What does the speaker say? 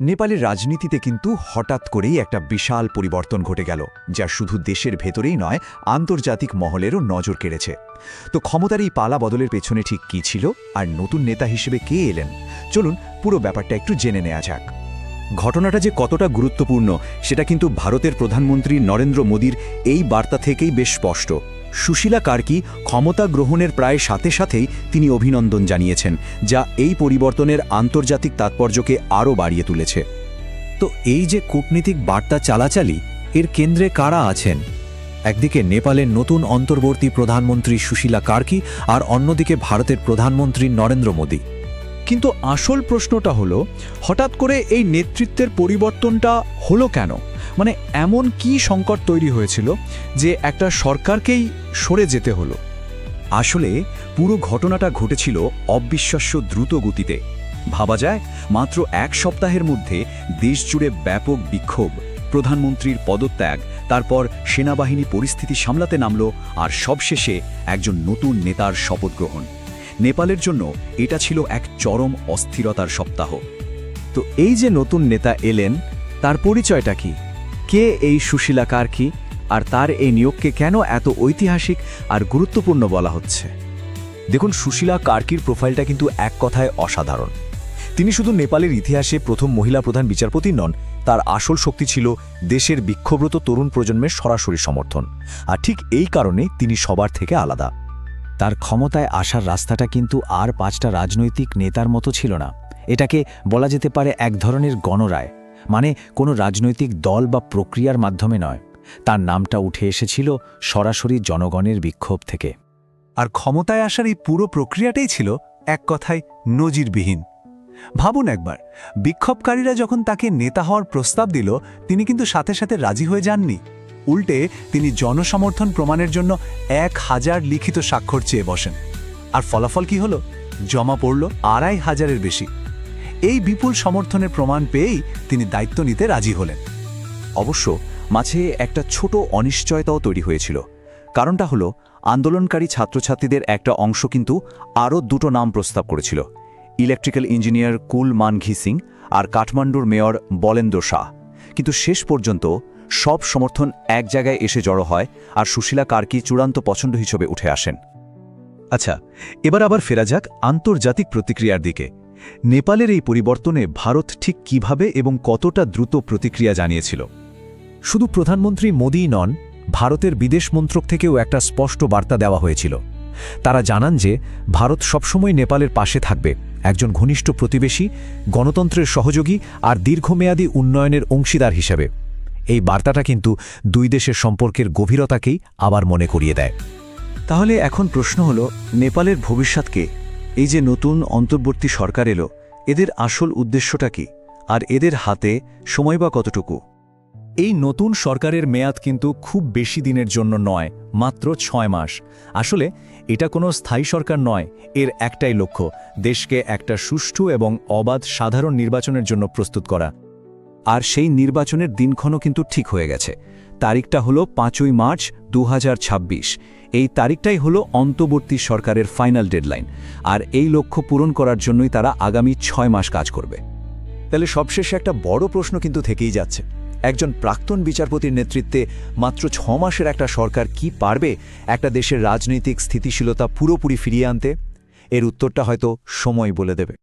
নেপালের রাজনীতিতে কিন্তু হঠাৎ করেই একটা বিশাল পরিবর্তন ঘটে গেল, যা শুধু দেশের ভেতরেই নয়, আন্তর্জাতিক মহলেরও নজর কেড়েছে। তো ক্ষমতার এই পালা বদলের পেছনে ঠিক কী ছিল? আর নতুন নেতা হিসেবে কে এলেন? চলুন পুরো ব্যাপারটা একটু জেনে নেওয়া যাক। ঘটনাটা যে কতটা গুরুত্বপূর্ণ, সেটা কিন্তু ভারতের প্রধানমন্ত্রী নরেন্দ্র মোদীর এই বার্তা থেকেই বেশ স্পষ্ট। সুশীলা কার্কি ক্ষমতা গ্রহণের প্রায় সাথে সাথেই তিনি অভিনন্দন জানিয়েছেন, যা এই পরিবর্তনের আন্তর্জাতিক তাৎপর্যকে আরও বাড়িয়ে তুলেছে। তো এই যে কূটনীতিক বার্তা চালাচালি, এর কেন্দ্রে কারা আছেন? একদিকে নেপালের নতুন অন্তর্বর্তী প্রধানমন্ত্রী সুশীলা কার্কি আর অন্যদিকে ভারতের প্রধানমন্ত্রী নরেন্দ্র মোদী। কিন্তু আসল প্রশ্নটা হলো, হঠাৎ করে এই নেতৃত্বের পরিবর্তনটা হলো কেন? মানে এমন কি সংকট তৈরি হয়েছিল যে একটা সরকারকেই সরে যেতে হলো? আসলে পুরো ঘটনাটা ঘটেছিল অবিশ্বাস্য দ্রুত গতিতে। ভাবা যায়, মাত্র এক সপ্তাহের মধ্যে দেশজুড়ে ব্যাপক বিক্ষোভ, প্রধানমন্ত্রীর পদত্যাগ, তারপর সেনাবাহিনী পরিস্থিতি সামলাতে নামল আর সবশেষে একজন নতুন নেতার শপথ গ্রহণ। নেপালের জন্য এটা ছিল এক চরম অস্থিরতার সপ্তাহ। তো এই যে নতুন নেতা এলেন, তার পরিচয়টা কি? কে এই সুশীলা কার্কি আর তার এই নিয়োগকে কেন এত ঐতিহাসিক আর গুরুত্বপূর্ণ বলা হচ্ছে? দেখুন, সুশীলা কার্কির প্রোফাইলটা কিন্তু এক কথায় অসাধারণ। তিনি শুধু নেপালের ইতিহাসে প্রথম মহিলা প্রধান বিচারপতি নন, তার আসল শক্তি ছিল দেশের বিক্ষোভরত তরুণ প্রজন্মের সরাসরি সমর্থন। আর ঠিক এই কারণে তিনি সবার থেকে আলাদা। তার ক্ষমতায় আসার রাস্তাটা কিন্তু আর পাঁচটা রাজনৈতিক নেতার মতো ছিল না। এটাকে বলা যেতে পারে এক ধরনের গণরায়। মানে কোনো রাজনৈতিক দল বা প্রক্রিয়ার মাধ্যমে নয়। তার নামটা উঠে এসেছিল সরাসরি জনগণের বিক্ষোভ থেকে। আর ক্ষমতায় আসার এই পুরো প্রক্রিয়াটাই ছিল এক কথায় নজিরবিহীন। ভাবুন একবার, বিক্ষোভকারীরা যখন তাকে নেতা হওয়ার প্রস্তাব দিল, তিনি কিন্তু সাথে সাথে রাজি হয়ে যাননি। উল্টে তিনি জনসমর্থন প্রমাণের জন্য এক হাজার লিখিত স্বাক্ষর চেয়ে বসেন। আর ফলাফল কি হলো? জমা পড়ল আড়াই হাজারের বেশি। এই বিপুল সমর্থনের প্রমাণ পেয়েই তিনি দায়িত্ব নিতে রাজি হলেন। অবশ্য মাঝে একটা ছোট অনিশ্চয়তাও তৈরি হয়েছিল। কারণটা হলো, আন্দোলনকারী ছাত্রছাত্রীদের একটা অংশ কিন্তু আরও দুটো নাম প্রস্তাব করেছিল। ইলেকট্রিক্যাল ইঞ্জিনিয়ার কুল মানঘি সিং আর কাঠমান্ডুর মেয়র বলেন্দ্র শাহ। কিন্তু শেষ পর্যন্ত সব সমর্থন এক জায়গায় এসে জড়ো হয় আর সুশীলা কার্কি চূড়ান্ত পছন্দ হিসেবে উঠে আসেন। আচ্ছা এবার আবার ফেরা যাক আন্তর্জাতিক প্রতিক্রিয়ার দিকে। নেপালের এই পরিবর্তনে ভারত ঠিক কীভাবে এবং কতটা দ্রুত প্রতিক্রিয়া জানিয়েছিল? শুধু প্রধানমন্ত্রী মোদীই নন, ভারতের বিদেশ মন্ত্রক থেকেও একটা স্পষ্ট বার্তা দেওয়া হয়েছিল। তারা জানান যে, ভারত সবসময় নেপালের পাশে থাকবে, একজন ঘনিষ্ঠ প্রতিবেশী, গণতন্ত্রের সহযোগী আর দীর্ঘমেয়াদী উন্নয়নের অংশীদার হিসেবে। এই বার্তাটা কিন্তু দুই দেশের সম্পর্কের গভীরতাকেই আবার মনে করিয়ে দেয়। তাহলে এখন প্রশ্ন হল, নেপালের ভবিষ্যৎকে এই যে নতুন অন্তর্বর্তী সরকার এলো, এদের আসল উদ্দেশ্যটা কি? আর এদের হাতে সময় বা কতটুকু? এই নতুন সরকারের মেয়াদ কিন্তু খুব বেশি দিনের জন্য নয়, মাত্র ছয় মাস। আসলে এটা কোনো স্থায়ী সরকার নয়, এর একটাই লক্ষ্য, দেশকে একটা সুষ্ঠু এবং অবাধ সাধারণ নির্বাচনের জন্য প্রস্তুত করা। আর সেই নির্বাচনের দিনক্ষণও কিন্তু ঠিক হয়ে গেছে। তারিখটা হলো পাঁচই মার্চ দু হাজার ছাব্বিশ। এই তারিখটাই হলো অন্তর্বর্তী সরকারের ফাইনাল ডেডলাইন। আর এই লক্ষ্য পূরণ করার জন্যই তারা আগামী ছয় মাস কাজ করবে। তাহলে সবশেষে একটা বড় প্রশ্ন কিন্তু থেকেই যাচ্ছে। একজন প্রাক্তন বিচারপতির নেতৃত্বে মাত্র ছ মাসের একটা সরকার কি পারবে একটা দেশের রাজনৈতিক স্থিতিশীলতা পুরোপুরি ফিরিয়ে আনতে? এর উত্তরটা হয়তো সময় বলে দেবে।